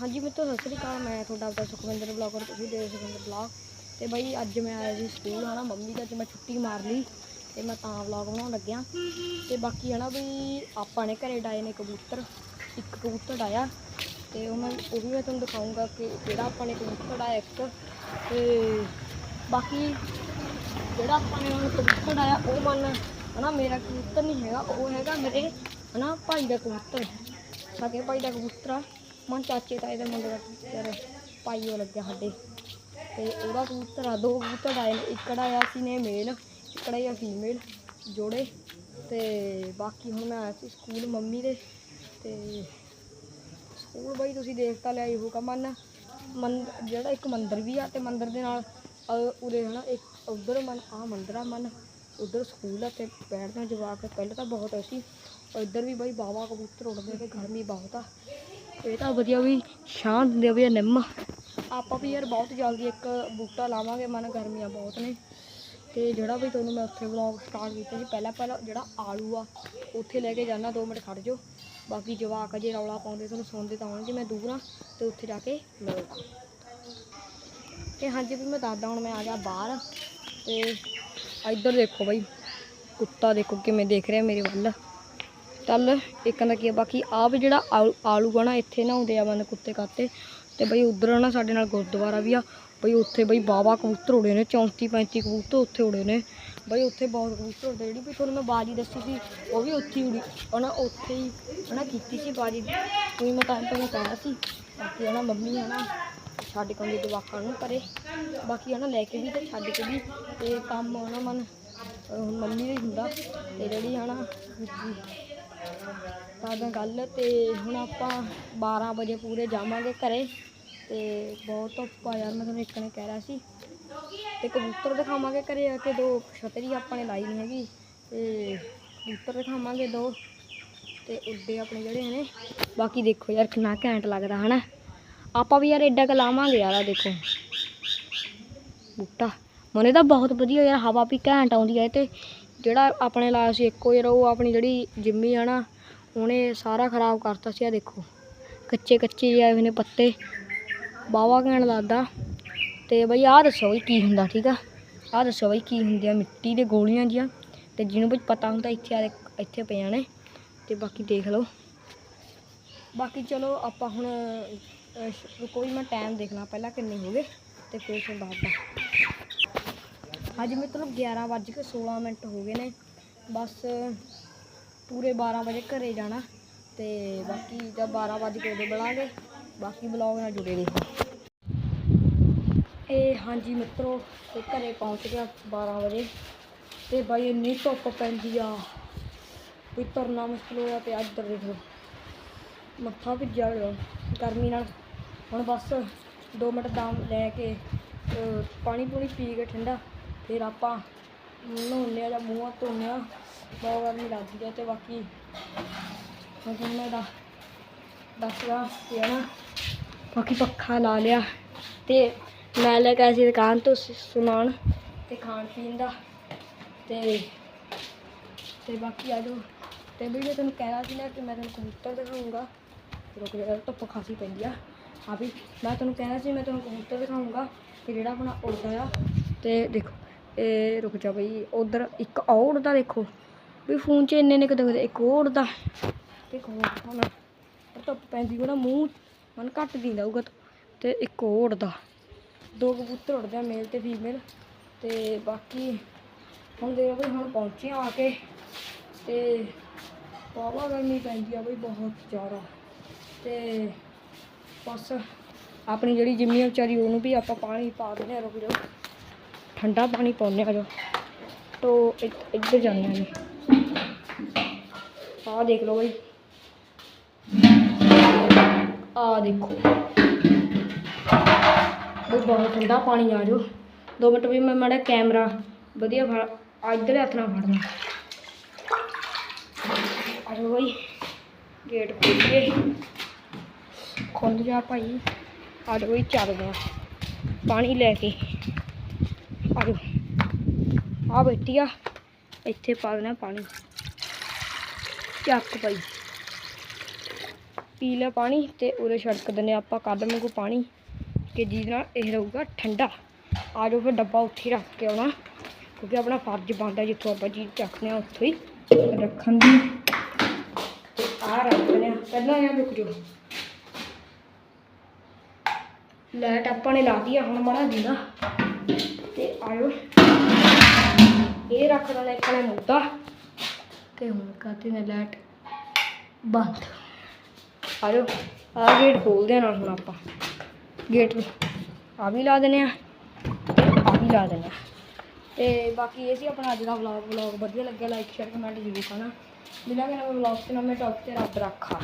ਹਾਂਜੀ ਮਿੱਤਰੋ, ਸਤਿ ਸ੍ਰੀ ਅਕਾਲ। ਮੈਂ ਤੁਹਾਡਾ ਆਪਦਾ ਸੁਖਵਿੰਦਰ ਬਲੌਗਰ, ਤੁਸੀਂ ਦੇਖ ਸੁਖਵਿੰਦਰ ਬਲੌਗ। ਤੇ ਬਾਈ, ਅੱਜ ਮੈਂ ਆਇਆ ਸੀ ਸਕੂਲ, ਹਨਾ। ਮੰਮੀ ਦਾ ਅੱਜ ਮੈਂ ਛੁੱਟੀ ਮਾਰ ਲਈ ਤੇ ਮੈਂ ਤਾਂ ਵਲੌਗ ਬਣਾਉਣ ਲੱਗਿਆ। ਤੇ ਬਾਕੀ, ਹਨਾ, ਵੀ ਆਪਾਂ ਨੇ ਘਰੇ ਡਾਏ ਨੇ ਕਬੂਤਰ। ਇੱਕ ਕਬੂਤਰ ਡਾਇਆ। ਤੇ ਮੈਂ, ਉਹ ਵੀ ਮੈਂ ਤੁਹਾਨੂੰ ਦਿਖਾਉਂਗਾ ਕਿ ਕਿਹੜਾ ਆਪਾਂ ਨੇ ਕਬੂਤਰ ਡਾਇਆ ਇੱਕ। ਤੇ ਬਾਕੀ, ਜਿਹੜਾ ਆਪਾਂ ਨੇ ਹੁਣ ਕਬੂਤਰ ਡਾਇਆ, ਉਹ ਮਨ, ਹਨਾ, ਮੇਰਾ ਕਬੂਤਰ ਨਹੀਂ ਹੈਗਾ, ਉਹ ਹੈਗਾ ਮੇਰੇ, ਹਨਾ, ਭਾਈ ਦਾ ਕਬੂਤਰ। ਸਕੇ ਭਾਈ ਦਾ ਕਬੂਤਰ ਆ। ਮਨ ਚਾਚੇ ਤਾਏ ਦੇ ਮੁੰਡੇ ਦਾ ਕਬੂਤਰ ਭਾਈ ਲੱਗਿਆ ਸਾਡੇ। ਤੇ ਉਹਦਾ ਕਬੂਤਰ ਆ ਦੋ ਕਬੂਤਰ ਆਏ ਨੇ ਇੱਕ ਆਇਆ ਸੀ ਨੇ ਮੇਲ ਇੱਕ ਆਇਆ ਫੀਮੇਲ ਜੋੜੇ। ਤੇ ਬਾਕੀ ਹੁਣ ਮੈਂ ਆਇਆ ਸੀ ਸਕੂਲ ਮੰਮੀ ਦੇ। ਤੇ ਸਕੂਲ ਬਈ ਤੁਸੀਂ ਦੇਖ ਤਾਂ ਲਿਆ ਹੀ ਹੋਊਗਾ ਮਨ। ਮੰ ਜਿਹੜਾ ਇੱਕ ਮੰਦਿਰ ਵੀ ਆ ਤੇ ਮੰਦਿਰ ਦੇ ਨਾਲ ਅਹ, ਉਰੇ ਹਨਾ ਇੱਕ ਉਧਰ ਮਨ ਆ ਮੰਦਿਰ ਆ ਮਨ। ਉਧਰ ਸਕੂਲ ਆ ਤੇ ਬੈਠਦੇ ਆ ਜਵਾਕ ਪਹਿਲਾਂ ਤਾਂ ਬਹੁਤ ਸੀ। ਇੱਧਰ ਵੀ ਬਈ ਬਾਵਾ ਕਬੂਤਰ ਉੱਡਦੇ ਤੇ ਗਰਮੀ ਬਹੁਤ ਆ। ਇਹ ਤਾਂ ਵਧੀਆ ਵੀ ਛਾਂ ਦਿੰਦੇ ਵੀ ਇਹ ਨਿੰਮ। ਆਪਾਂ ਵੀ ਯਾਰ ਬਹੁਤ ਜਲਦੀ ਇੱਕ ਬੂਟਾ ਲਾਵਾਂਗੇ, ਮਨ ਗਰਮੀਆਂ ਬਹੁਤ ਨੇ। ਤੇ ਜਿਹੜਾ ਵੀ ਤੁਹਾਨੂੰ ਮੈਂ ਉੱਥੇ ਵਲੌਗ ਸਟਾਰਟ ਕੀਤਾ ਸੀ, ਪਹਿਲਾਂ ਪਹਿਲਾਂ ਜਿਹੜਾ ਆਲੂ ਆ, ਉੱਥੇ ਲੈ ਕੇ ਜਾਣਾ 2 ਮਿੰਟ ਖੜ ਜਾਓ। ਬਾਕੀ ਜਵਾਕ ਜੇ ਰੌਲਾ ਪਾਉਂਦੇ, ਤੁਹਾਨੂੰ ਸੁਣਦੇ ਤਾਂ ਹੋਣਗੇ, ਮੈਂ ਦੂਰ ਆ, ਤੇ ਉੱਥੇ ਜਾ ਕੇ ਮਿਲੋ ਤੇ ਹਾਂਜੀ ਵੀ ਮੈਂ ਦੱਸਦਾ, ਹੁਣ ਮੈਂ ਆ ਗਿਆ ਬਾਹਰ, ਤੇ ਇੱਧਰ ਦੇਖੋ ਬਈ, ਕੁੱਤਾ ਦੇਖੋ ਕਿਵੇਂ ਦੇਖ ਰਿਹਾ ਮੇਰੇ ਵੱਲ। ਚੱਲ ਇੱਕ ਦਾ ਕੀ ਆ, ਬਾਕੀ ਆ ਵੀ ਜਿਹੜਾ ਆਲੂ- ਆਲੂ ਆ ਨਾ ਇੱਥੇ ਨਹਾਉਂਦੇ ਆ ਮਨ ਕੁੱਤੇ ਕਾਤੇ ਤੇ ਬਈ ਉਧਰ ਨਾ ਸਾਡੇ ਨਾਲ ਗੁਰਦੁਆਰਾ ਵੀ ਆ, ਬਈ ਉੱਥੇ ਬਈ ਬਾਵਾ ਕਬੂਤਰ ਉੜੇ ਨੇ 34 35 ਕਬੂਤਰ ਉੱਥੇ ਉੜੇ ਨੇ, ਬਈ ਉੱਥੇ ਬਹੁਤ ਕਬੂਤਰ ਉੜਦੇ ਜਿਹੜੀ ਵੀ ਤੁਹਾਨੂੰ ਮੈਂ ਬਾਜੀ ਦੱਸੀ ਸੀ, ਉਹ ਵੀ ਉੱਥੇ ਹੀ ਉੜੀ ਉਹਨਾਂ ਉੱਥੇ ਹੀ, ਹਨਾ, ਕੀਤੀ ਸੀ ਬਾਜੀ ਕੋਈ ਮੈਂ ਤਾਂ ਤੁਹਾਨੂੰ ਕਹਿਣਾ ਸੀ, ਬਾਕੀ ਹਨਾ, ਮੰਮੀ ਹਨਾ ਛੱਡ ਕੇ ਆਉਂਦੀ ਜਵਾਕਾਂ ਨੂੰ ਘਰੇ ਬਾਕੀ ਹਨਾ, ਲੈ ਕੇ ਵੀ ਤੇ ਛੱਡ ਕੇ ਵੀ, ਤੇ ਕੰਮ ਹਨਾ, ਮਨ, ਅਹ ਮੰਮੀ ਦਾ ਹੁੰਦਾ, ਤੇ ਜਿਹੜੀ ਹਨਾ ਦੂਜੀ ਤਾਂ ਗੱਲ ਤੇ ਹੁਣ ਆਪਾਂ 12 ਵਜੇ ਪੂਰੇ ਜਾਵਾਂਗੇ ਘਰੇ ਤੇ ਬਹੁਤ ਧੁੱਪ ਆ ਯਾਰ, ਮੈਂ ਤੁਹਾਨੂੰ ਇੱਕ ਨੇ ਕਹਿ ਰਿਹਾ ਸੀ। ਤੇ ਕਬੂਤਰ ਦਿਖਾਵਾਂਗੇ ਘਰੇ ਆ ਕੇ, ਦੋ ਛਤਰੀ ਆਪਾਂ ਨੇ ਲਾਈ ਨਹੀਂ ਹੈਗੀ। ਤੇ ਕਬੂਤਰ ਦਿਖਾਵਾਂਗੇ ਦੋ ਤੇ ਉੱਡੇ ਆਪਣੇ ਜਿਹੜੇ ਨੇ। ਬਾਕੀ ਦੇਖੋ ਯਾਰ, ਕਿੰਨਾ ਘੈਂਟ ਲੱਗਦਾ, ਹਨਾ? ਆਪਾਂ ਵੀ ਯਾਰ ਐਡਾ ਕ ਲਾਵਾਂਗੇ ਯਾਰ ਆ ਦੇਖੋ। ਬੂਟਾ। ਮਨੇ ਤਾਂ ਬਹੁਤ ਵਧੀਆ ਯਾਰ, ਹਵਾ ਵੀ ਘੈਂਟ ਆਉਂਦੀ ਹੈ ਤੇ। ਜਿਹੜਾ ਆਪਣੇ ਲਾਇਆ ਸੀ ਇੱਕੋ ਯਾਰ ਉਹ ਆਪਣੀ ਜਿਹੜੀ ਜਿੰਮੀ ਆ ਨਾ ਉਹਨੇ ਸਾਰਾ ਖਰਾਬ ਕਰਤਾ ਸੀ ਆ ਦੇਖੋ। ਕੱਚੇ ਕੱਚੇ ਜਿਹੇ ਆਏ ਹੋਏ ਨੇ ਪੱਤੇ। ਬਾਵਾ ਕਹਿਣ ਲੱਗਦਾ। ਤੇ ਬਈ ਆਹ ਦੱਸੋ ਬਈ ਕੀ ਹੁੰਦਾ, ਠੀਕ ਆ? ਆਹ ਦੱਸੋ ਬਈ ਕੀ ਹੁੰਦੀਆਂ ਮਿੱਟੀ ਦੇ ਗੋਲੀਆਂ ਜੀਆਂ। ਤੇ ਜਿਹਨੂੰ ਬਈ ਪਤਾ ਹੁੰਦਾ ਇੱਥੇ ਆ ਇੱਥੇ ਪਈਆਂ ਨੇ। ਤੇ ਬਾਕੀ ਦੇਖ ਲਓ। ਬਾਕੀ ਚਲੋ ਆਪਾਂ ਹੁਣ ਕੋਈ ਮੈਂ ਟਾਈਮ ਦੇਖਣਾ ਪਹਿਲਾਂ ਕਿੰਨੇ ਹੋ ਗਏ ਤੇ ਫਿਰ ਤੁਹਾਨੂੰ ਦੱਸਦਾ ਅੱਜ ਮਤਲਬ 11 ਵੱਜ ਕੇ 16 ਮਿੰਟ ਹੋ ਗਏ ਨੇ। ਬਸ ਪੂਰੇ 12 ਵਜੇ ਘਰੇ ਜਾਣਾ ਤੇ ਬਾਕੀ ਜਦ 12 ਵੱਜ ਕੇ ਉਦੋਂ ਬਣਾਂਗੇ ਬਾਕੀ ਬਲੌਗ ਨਾਲ ਜੁੜੇ ਰਹੋ। ਇਹ ਹਾਂਜੀ ਮਿੱਤਰੋ ਤੇ ਘਰੇ ਪਹੁੰਚ ਗਿਆ 12 ਵਜੇ ਤੇ ਬਾਈ ਇੰਨੀ ਧੁੱਪ ਪੈਂਦੀ ਆ। ਵੀ ਤੁਰਨਾ ਮੁਸ਼ਕਿਲ ਹੋਇਆ ਪਿਆ ਅੱਜ ਦੇਖ। ਲਓ ਮੱਥਾ ਭਿੱਜਿਆ ਹੋਇਆ, ਗਰਮੀ ਨਾਲ। ਹੁਣ ਬਸ 2 ਮਿੰਟ ਦਮ ਲੈ ਕੇ ਪਾਣੀ ਪੂਣੀ ਪੀ ਕੇ ਠੰਡਾ, ਫਿਰ ਆਪਾਂ ਨਹਾਉਂਦੇ ਆ ਜਾਂ ਮੂੰਹ ਹੱਥ ਆ। ਬਹੁਤ ਗਰਮੀ ਲੱਗਦੀ ਆ ਤੇ ਬਾਕੀ ਹੁਣ ਮੈਂ ਦੱਸ ਦੱਸਦਾ ਕਿ ਨਾ। ਬਾਕੀ ਪੱਖਾ ਲਾ ਲਿਆ ਤੇ ਮੈਂ ਲੈ ਕੇ ਆਈ ਸੀ ਦੁਕਾਨ ਤੋਂ ਸਮਾਨ ਤੇ ਖਾਣ ਪੀਣ ਦਾ। ਤੇ ਤੇ ਬਾਕੀ ਆ ਜਾਓ। ਤੇ ਵੀਡੀਓ ਤੁਹਾਨੂੰ ਕਹਿਣਾ ਸੀ ਨਾ ਕਿ ਮੈਂ ਤੁਹਾਨੂੰ ਕਬੂਤਰ ਦਿਖਾਊਂਗਾ। ਰੁਕ ਜਾ ਧੁੱਪ ਖਾਸੀ ਪੈਂਦੀ ਆ ਆ ਵੀ ਮੈਂ ਤੁਹਾਨੂੰ ਕਹਿਣਾ ਸੀ ਮੈਂ ਤੁਹਾਨੂੰ ਕਬੂਤਰ ਦਿਖਾਊਂਗਾ ਕਿ ਜਿਹੜਾ ਆਪਣਾ ਉੜਦਾ ਆ। ਤੇ ਦੇਖੋ, ਇਹ ਰੁਕ ਜਾ ਬਈ, ਉਧਰ ਇੱਕ ਉਹ ਉੜਦਾ ਦੇਖੋ। ਵੀ ਫੋਨ 'ਚ ਇੰਨੇ ਨੇ ਕਦੇ ਕਦੇ ਇੱਕ ਉਹ ਉੜਦਾ ਦੇਖੋ ਹੁਣ ਧੁੱਪ ਪੈਂਦੀ ਉਹਦਾ ਮੂੰਹ ਮਨ ਘੱਟ ਦਿੰਦਾ ਹੋਊਗਾ ਤੇ। ਇੱਕ ਉਹ ਉੜਦਾ ਦੋ ਕਬੂਤਰ ਉੜਦੇ ਆ ਮੇਲ ਤੇ ਫੀਮੇਲ। ਤੇ ਬਾਕੀ ਹੁਣ ਦੇਖੋ ਵੀ ਹੁਣ ਪਹੁੰਚੇ ਆ ਕੇ। ਤੇ ਬਾਵਾ ਗਰਮੀ ਪੈਂਦੀ ਆ ਬਈ ਬਹੁਤ ਜ਼ਿਆਦਾ। ਤੇ ਬਸ ਆਪਣੀ ਜਿਹੜੀ ਜਿੰਮੀ ਵਿਚਾਰੀ, ਉਹਨੂੰ ਵੀ ਆਪਾਂ ਪਾਣੀ ਪਾ ਦਿੰਦੇ ਆ ਰੁਕ ਜਾਓ। ਠੰਡਾ ਪਾਣੀ ਪਾਉਂਦੇ ਆ ਜੋ। ਤੋ ਇੱਧਰ ਜਾਂਦੇ ਆ ਆਹ ਦੇਖ ਲਓ ਬਈ। ਆਹ ਦੇਖੋ। ਬਈ ਬਹੁਤ ਠੰਡਾ ਪਾਣੀ ਆ ਜੋ ਦੋ ਮਿੰਟ ਵੀ ਮੈਂ ਮਾੜਾ ਕੈਮਰਾ ਵਧੀਆ ਫੜ, ਆ ਇੱਧਰ ਹੱਥ ਨਾਲ ਫੜਨਾ। ਆ ਜਾਓ ਬਈ। ਗੇਟ ਖੋਲੀਏ। ਖੁੱਲ ਜਾ ਭਾਈ। ਆ ਜਾਓ ਬਈ, ਚੱਲਦੇ ਆ। ਪਾਣੀ ਲੈ ਕੇ। ਆ ਜਾਓ। ਆ ਬੈਠੀ ਆ। ਇੱਥੇ ਪਾ ਦੇਣਾ ਪਾਣੀ। ਚੱਕ ਭਾਈ। ਪੀ ਲੈ ਪਾਣੀ ਤੇ ਉਰੇ ਛੜਕ ਦਿੰਦੇ ਹਾਂ ਆਪਾਂ ਕੱਢ ਮੇ ਪਾਣੀ ਕਿ ਜਿਹਦੇ ਨਾਲ ਇਹ ਰਹੂਗਾ ਠੰਡਾ। ਆ ਜਾਓ ਫਿਰ ਡੱਬਾ ਉੱਥੇ ਹੀ ਰੱਖ ਕੇ ਆਉਣਾ, ਕਿਉਂਕਿ ਆਪਣਾ ਫਰਜ਼ ਬਣਦਾ ਜਿੱਥੋਂ ਆਪਾਂ ਚੀਜ਼ ਚੱਕਦੇ ਹਾਂ ਉੱਥੋਂ ਹੀ ਰੱਖਣ ਦੀ। ਤੇ ਆ ਰੱਖਦੇ ਹਾਂ। ਪਹਿਲਾਂ ਇਹ ਰੁਕ ਜਾਓ। ਲਾਈਟ ਆਪਾਂ ਨੇ ਲਾ ਦਿੱਤੀ ਹੁਣ ਮਾੜਾ ਦੀਨਾ ਤੇ ਆਇਓ। ਇਹ ਰੱਖ ਲੈਣਾ ਮੁੱਦਾ ਤੇ ਹੁਣ ਕਰਤੇ ਨੇ ਲਾਈਟ ਬੰਦ। ਆਇਓ ਆ ਗੇਟ ਖੋਲਦੇ ਆ ਨਾਲ ਹੁਣ ਆਪਾਂ। ਗੇਟ ਆ ਵੀ ਲਾ ਦਿੰਦੇ ਆ ਆ ਵੀ ਲਾ ਦਿੰਦੇ ਆ ਤੇ ਬਾਕੀ ਇਹ ਸੀ ਆਪਣਾ ਅੱਜ ਦਾ ਵਲੌਗ ਵਲੌਗ ਵਧੀਆ ਲੱਗਿਆ ਲਾਈਕ ਸ਼ੇਅਰ ਕਮੈਂਟ ਜ਼ਰੂਰ ਕਰਨਾ। ਮਿਲਾਂਗੇ ਨਵੇਂ ਵਲੌਗ ਤੇ ਨਵੇਂ ਟੌਪ ਤੇ ਰੱਬ ਰੱਖਾ।